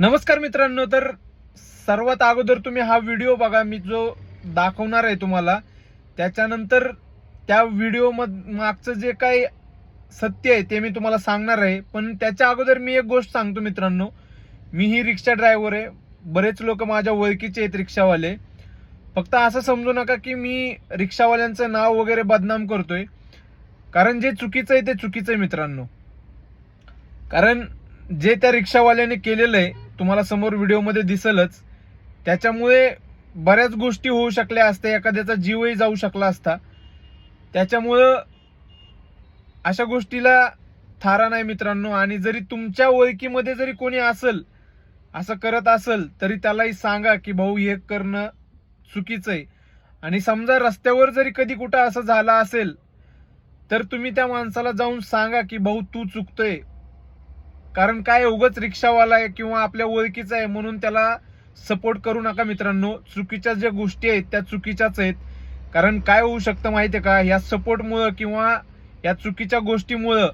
नमस्कार मित्रांनो तर सर्वात अगोदर तुम्ही हा व्हिडिओ बघा मी जो दाखवणार आहे तुम्हाला त्याच्यानंतर त्या व्हिडिओ मागचं जे काही सत्य आहे ते मी तुम्हाला सांगणार आहे. पण त्याच्या अगोदर मी एक गोष्ट सांगतो मित्रांनो मी ही रिक्षा ड्रायव्हर आहे. बरेच लोक माझ्या ओळखीचे आहेत रिक्षावाले. फक्त असं समजू नका की मी रिक्षावाल्यांचं नाव वगैरे बदनाम करतोय. कारण जे चुकीचं आहे ते चुकीचं आहे मित्रांनो. कारण जे त्या रिक्षावाल्याने केलेलं आहे तुम्हाला समोर व्हिडिओमध्ये दिसलच. त्याच्यामुळे बऱ्याच गोष्टी होऊ शकल्या असत्या एखाद्याचा जीवही जाऊ शकला असता. त्याच्यामुळं अशा गोष्टीला थारा नाही मित्रांनो. आणि जरी तुमच्या ओळखीमध्ये जरी कोणी असल असं करत असल तरी त्यालाही सांगा की भाऊ हे करणं चुकीचं आहे. आणि समजा रस्त्यावर जरी कधी कुठं असं झालं असेल तर तुम्ही त्या माणसाला जाऊन सांगा की भाऊ तू चुकतोय. कारण काय उगच रिक्षावाला आहे किंवा आपल्या ओळखीचा आहे म्हणून त्याला सपोर्ट करू नका मित्रांनो. चुकीच्या ज्या गोष्टी आहेत त्या चुकीच्याच आहेत. कारण काय होऊ शकतं माहितीये का? या सपोर्टमुळं किंवा या चुकीच्या गोष्टीमुळं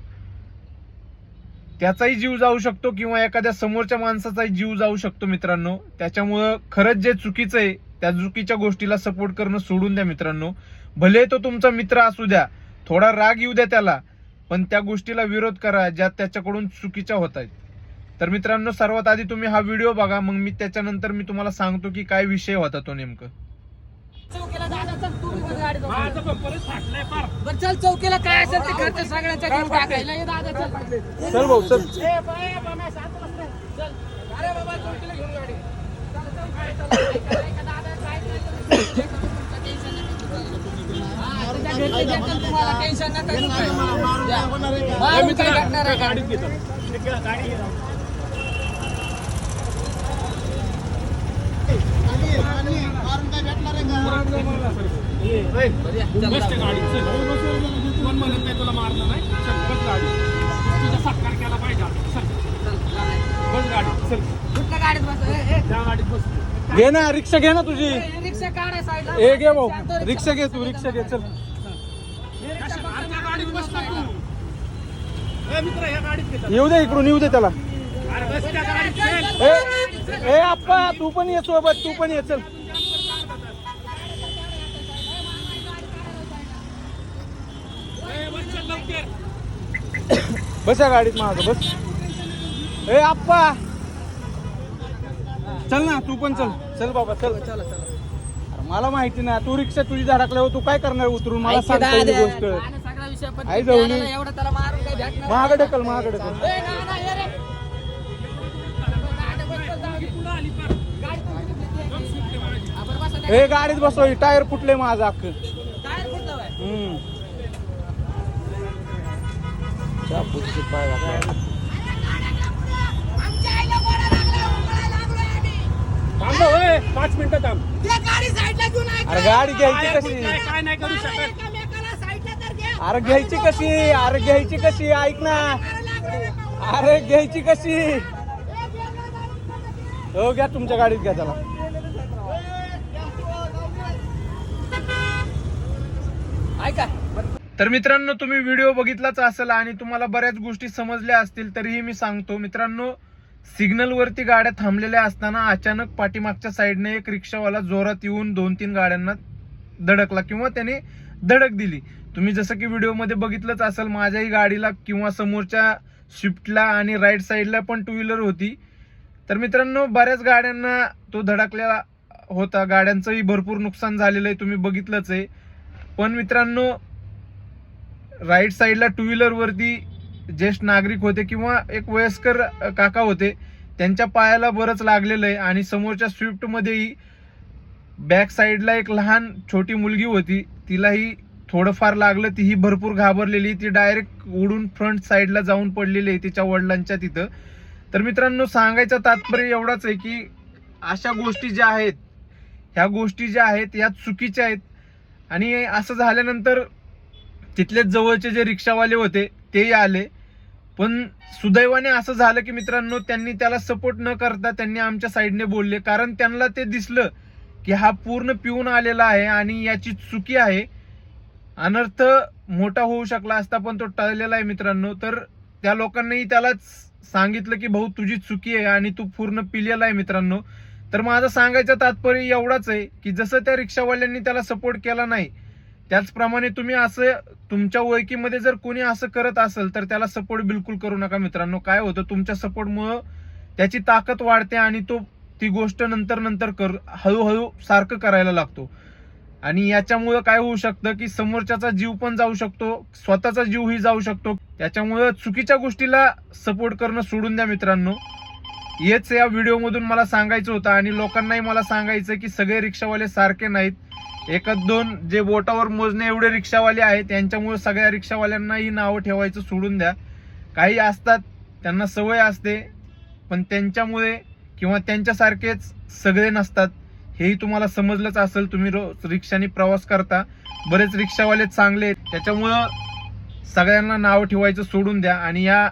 त्याचाही जीव जाऊ शकतो किंवा एखाद्या समोरच्या माणसाचाही जीव जाऊ शकतो मित्रांनो. त्याच्यामुळं खरंच जे चुकीचं आहे त्या चुकीच्या गोष्टीला सपोर्ट करणं सोडून द्या मित्रांनो. भले तो तुमचा मित्र असू द्या थोडा राग येऊ द्या त्याला. पण त्या गोष्टीला विरोध करा ज्या त्याच्याकडून चुकीच्या होत आहेत. तर मित्रांनो सर्वात आधी तुम्ही हा व्हिडिओ बघा मग मी त्याच्यानंतर मी तुम्हाला सांगतो की काय विषय होता तो नेमकं. चल तू बी बघ. गाडी बघ. माझं बंपरच फाटलंय फार. बरं चल चौकीला काय असेल ते खर्च सगळ्यांचा घेऊन टाकायला. ये दादा चल. चल भाऊ चल. ए बाय बाय सात वाजता. चल. अरे बाबा चौकीला घेऊन गाडी चल, चौकीला चल. ऐका, ऐका, दादा, काय नाही तर टेन्शन नका घेऊ. हा, तुम्हाला टेन्शन नका घेऊ. काय. या. मारून काय टाकणार आहे. चल. नाही कुठल्या गाडीत बस ए, ए, घे ना रिक्षा घे ना तुझी. ए, रिक्षा काढ आहे साईडला. ए घे भाऊ. शांत. रिक्षा घे तू रिक्षा घे चल कशा- अरे त्या गाडीत बस ना तू ए मित्र ह्या गाडीत घेतात येऊ दे इकडून येऊ दे त्याला. ए आप्पा तू पण ये सोबत तू पण ये चल. बस या गाडीत माझं बस. ए आप्पा. चल ना तू पण चल. चल बाबा चल. चला मला माहिती ना तू रिक्षा तुझी धडकल्यावर तू काय करणार उतरून? मला ऐक सांग दादा, पहिली गोष्ट. पण त्याला एवढं त्याला मारून काही भेटणार महाग. ढकल महाग ढकल ए, ना, ना, ये रे. गाडी बस, चल, जाऊ दे. पुढं आली फार गाडी कोणती घेतली? हा, बरं, बसा, ए गाडीत बसव टायर फुटले माझं अख्ख टायर आहे? हम्म थांब ना, ओय, पाच मिनिटं थांब गाडी साईडला घेऊन आहे अरे गाडी घ्यायची कशी काय- काय नाही करू शकत एकमेकाला साईडला तर घ्या. अरे घ्यायची कशी? अरे घ्यायची कशी? ऐक ना. अरे घ्यायची कशी? हो घ्या तुमच्या गाडीत घ्या त्याला. ऐका. तर मित्रांनो तुम्ही व्हिडिओ बघितलाच असेल आणि तुम्हाला बऱ्याच गोष्टी समजल्या असतील तरीही मी सांगतो. मित्रांनो सिग्नल वरती गाड्या थांबलेल्या असताना अचानक पाठीमागच्या साईडने एक रिक्षावाला जोरात येऊन दोन तीन गाड्यांना धडकला किंवा त्याने धडक दिली. तुम्ही जसं की व्हिडिओमध्ये बघितलंच असेल माझ्याही गाडीला किंवा समोरच्या स्विफ्टला आणि राईट साईडला पण टू व्हीलर होती. तर मित्रांनो बऱ्याच गाड्यांना तो धडकलेला होता. गाड्यांचंही भरपूर नुकसान झालेलं आहे तुम्ही बघितलंच आहे. पण मित्रांनो राईट साईडला टू व्हीलरवरती ज्येष्ठ नागरिक होते किंवा एक वयस्कर काका होते त्यांच्या पायाला बरंच लागलेलं आहे आणि समोरच्या स्विफ्टमध्येही बॅक साईडला एक लहान छोटी मुलगी होती. तिलाही थोडंफार लागलं ती ही भरपूर घाबरलेली ती डायरेक्ट उडून फ्रंट साईडला जाऊन पडलेली आहे तिच्या वडिलांच्या तिथं. तर मित्रांनो सांगायचं तात्पर्य एवढाच आहे की अशा गोष्टी ज्या आहेत ह्या गोष्टी ज्या आहेत ह्या चुकीच्या आहेत. आणि असं झाल्यानंतर तिथलेच जवळचे जे रिक्षावाले होते तेही आले. पण सुदैवाने असं झालं की मित्रांनो त्यांनी त्याला सपोर्ट न करता त्यांनी आमच्या साईडने बोलले. कारण त्यांना ते दिसलं की हा पूर्ण पिऊन आलेला आहे आणि याची चुकी आहे. अनर्थ मोठा होऊ शकला असता पण तो टळलेला आहे मित्रांनो. तर त्या लोकांनीही त्यालाच सांगितलं की भाऊ तुझी चुकी आहे आणि तू पूर्ण पिलेला आहे मित्रांनो. तर माझं सांगायचं तात्पर्य एवढाच आहे की जसं त्या रिक्षावाल्यांनी त्याला सपोर्ट केला नाही त्याचप्रमाणे तुम्ही असं तुमच्या ओळखीमध्ये जर कोणी असं करत असेल तर त्याला सपोर्ट बिलकुल करू नका मित्रांनो. काय होतं तुमच्या सपोर्टमुळं त्याची ताकद वाढते आणि तो ती गोष्ट नंतर नंतर कर हळूहळू सारखं करायला लागतो. आणि याच्यामुळं काय होऊ शकतं की समोरच्याचा जीव पण जाऊ शकतो स्वतःचा जीवही जाऊ शकतो. त्याच्यामुळं चुकीच्या गोष्टीला सपोर्ट करणं सोडून द्या मित्रांनो. हेच या व्हिडिओमधून मला सांगायचं होतं आणि लोकांनाही मला सांगायचं की सगळे रिक्षावाले सारखे नाहीत. एकच दोन जे बोटावर मोजणे एवढे रिक्षावाले आहेत त्यांच्यामुळे सगळ्या रिक्षावाल्यांनाही नावं ठेवायचं सोडून द्या. काही असतात त्यांना सवय असते पण त्यांच्यामुळे किंवा त्यांच्यासारखेच सगळे नसतात. हेही तुम्हाला समजलंच असेल तुम्ही रोज रिक्षाने प्रवास करता. बरेच रिक्षावाले चांगले आहेत. त्याच्यामुळं सगळ्यांना नाव ठेवायचं सोडून द्या आणि या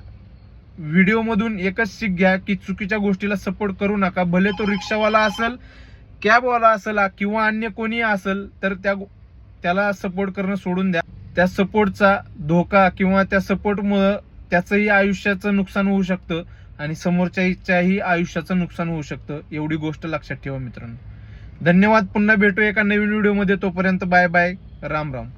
व्हिडिओमधून एकच शिक घ्या की चुकीच्या गोष्टीला सपोर्ट करू नका. भले तो रिक्षावाला असेल कॅबवाला असेल किंवा अन्य कोणी असेल तर त्या त्याला सपोर्ट करणं सोडून द्या. त्या सपोर्टचा धोका किंवा त्या सपोर्टमुळं त्याचंही आयुष्याचं नुकसान होऊ शकतं आणि समोरच्याच्याही आयुष्याचं नुकसान होऊ शकतं. एवढी गोष्ट लक्षात ठेवा मित्रांनो. धन्यवाद. पुन्हा भेटू एका नवीन व्हिडिओमध्ये. तोपर्यंत बाय बाय. राम राम.